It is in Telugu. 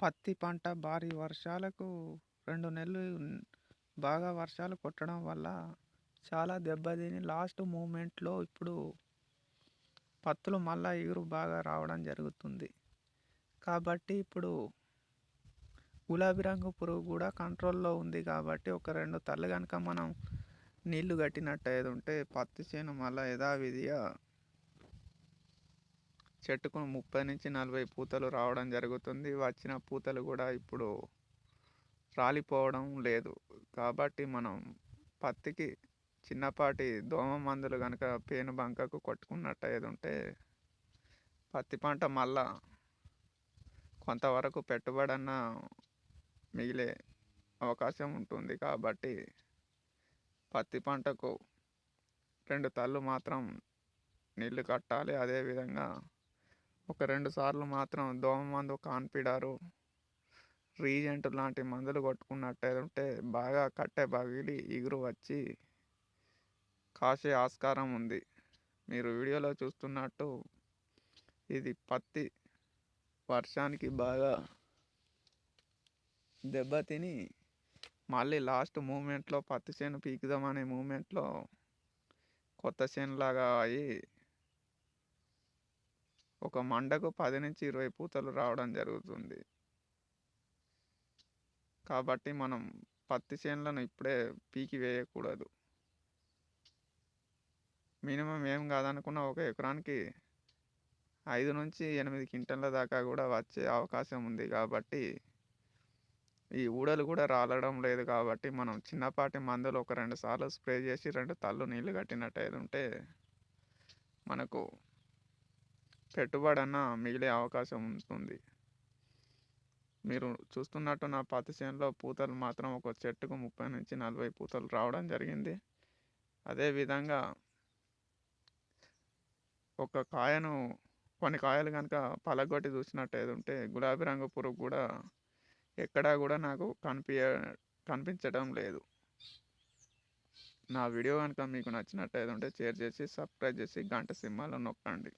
పత్తి పంట భారీ వర్షాలకు రెండు నెలలు బాగా వర్షాలు కొట్టడం వల్ల చాలా దెబ్బతిని లాస్ట్ మూమెంట్లో ఇప్పుడు పత్తులు మళ్ళా ఎగురు బాగా రావడం జరుగుతుంది. కాబట్టి ఇప్పుడు గులాబీ రంగు పురుగు కూడా కంట్రోల్లో ఉంది కాబట్టి ఒక రెండు తల్లు కనుక మనం నీళ్ళు కట్టినట్టు ఏది ఉంటే పత్తి చేను మళ్ళీ యథావిధిగా చెట్టుకు ముప్పై నుంచి నలభై పూతలు రావడం జరుగుతుంది. వచ్చిన పూతలు కూడా ఇప్పుడు రాలిపోవడం లేదు. కాబట్టి మనం పత్తికి చిన్నపాటి దోమ మందులు కనుక పేను బంకకు కొట్టుకున్నట్టు ఏది ఉంటే పత్తి పంట మళ్ళా కొంతవరకు పెట్టుబడన్న మిగిలే అవకాశం ఉంటుంది. కాబట్టి పత్తి పంటకు రెండు తల్లు మాత్రం నీళ్ళు కట్టాలి. అదేవిధంగా ఒక రెండు సార్లు మాత్రం దోమ మందు కాన్పిడారు రీజెంట్ లాంటి మందులు కొట్టుకున్నట్టే ఉంటే బాగా కట్టె పగిలి ఇగురు వచ్చి కాసే ఆస్కారం ఉంది. మీరు వీడియోలో చూస్తున్నట్టు ఇది పత్తి వర్షానికి బాగా దెబ్బతిని మళ్ళీ లాస్ట్ మూమెంట్లో పత్తి చేను పీకుదామనే మూమెంట్లో కొత్త చేనులాగా అయ్యి ఒక మండకు పది నుంచి ఇరవై పూతలు రావడం జరుగుతుంది. కాబట్టి మనం పత్తి చేనులను ఇప్పుడే పీకి వేయకూడదు. మినిమం ఏం కాదనుకున్న ఒక ఎకరానికి ఐదు నుంచి ఎనిమిది క్వింటన్ల దాకా కూడా వచ్చే అవకాశం ఉంది కాబట్టి ఈ ఊడలు కూడా రాలడం లేదు కాబట్టి మనం చిన్నపాటి మందులు ఒక రెండు సార్లు స్ప్రే చేసి రెండు తల్లు నీళ్ళు కట్టినట్టు ఏది ఉంటే మనకు పెట్టుబడి అన్న మిగిలే అవకాశం ఉంటుంది. మీరు చూస్తున్నట్టు నా పత్తి చేనులో పూతలు మాత్రం ఒక చెట్టుకు ముప్పై నుంచి నలభై పూతలు రావడం జరిగింది. అదేవిధంగా ఒక కాయను కొన్ని కాయలు కనుక పలగొట్టి చూసినట్టు ఏది ఉంటే గులాబీ రంగు పురుగు కూడా ఎక్కడా కూడా నాకు కనిపించ కనిపించడం లేదు. నా వీడియో కనుక మీకు నచ్చినట్టు ఏది ఉంటే షేర్ చేసి సబ్స్క్రైబ్ చేసి గంట సింహాలు నొక్కండి.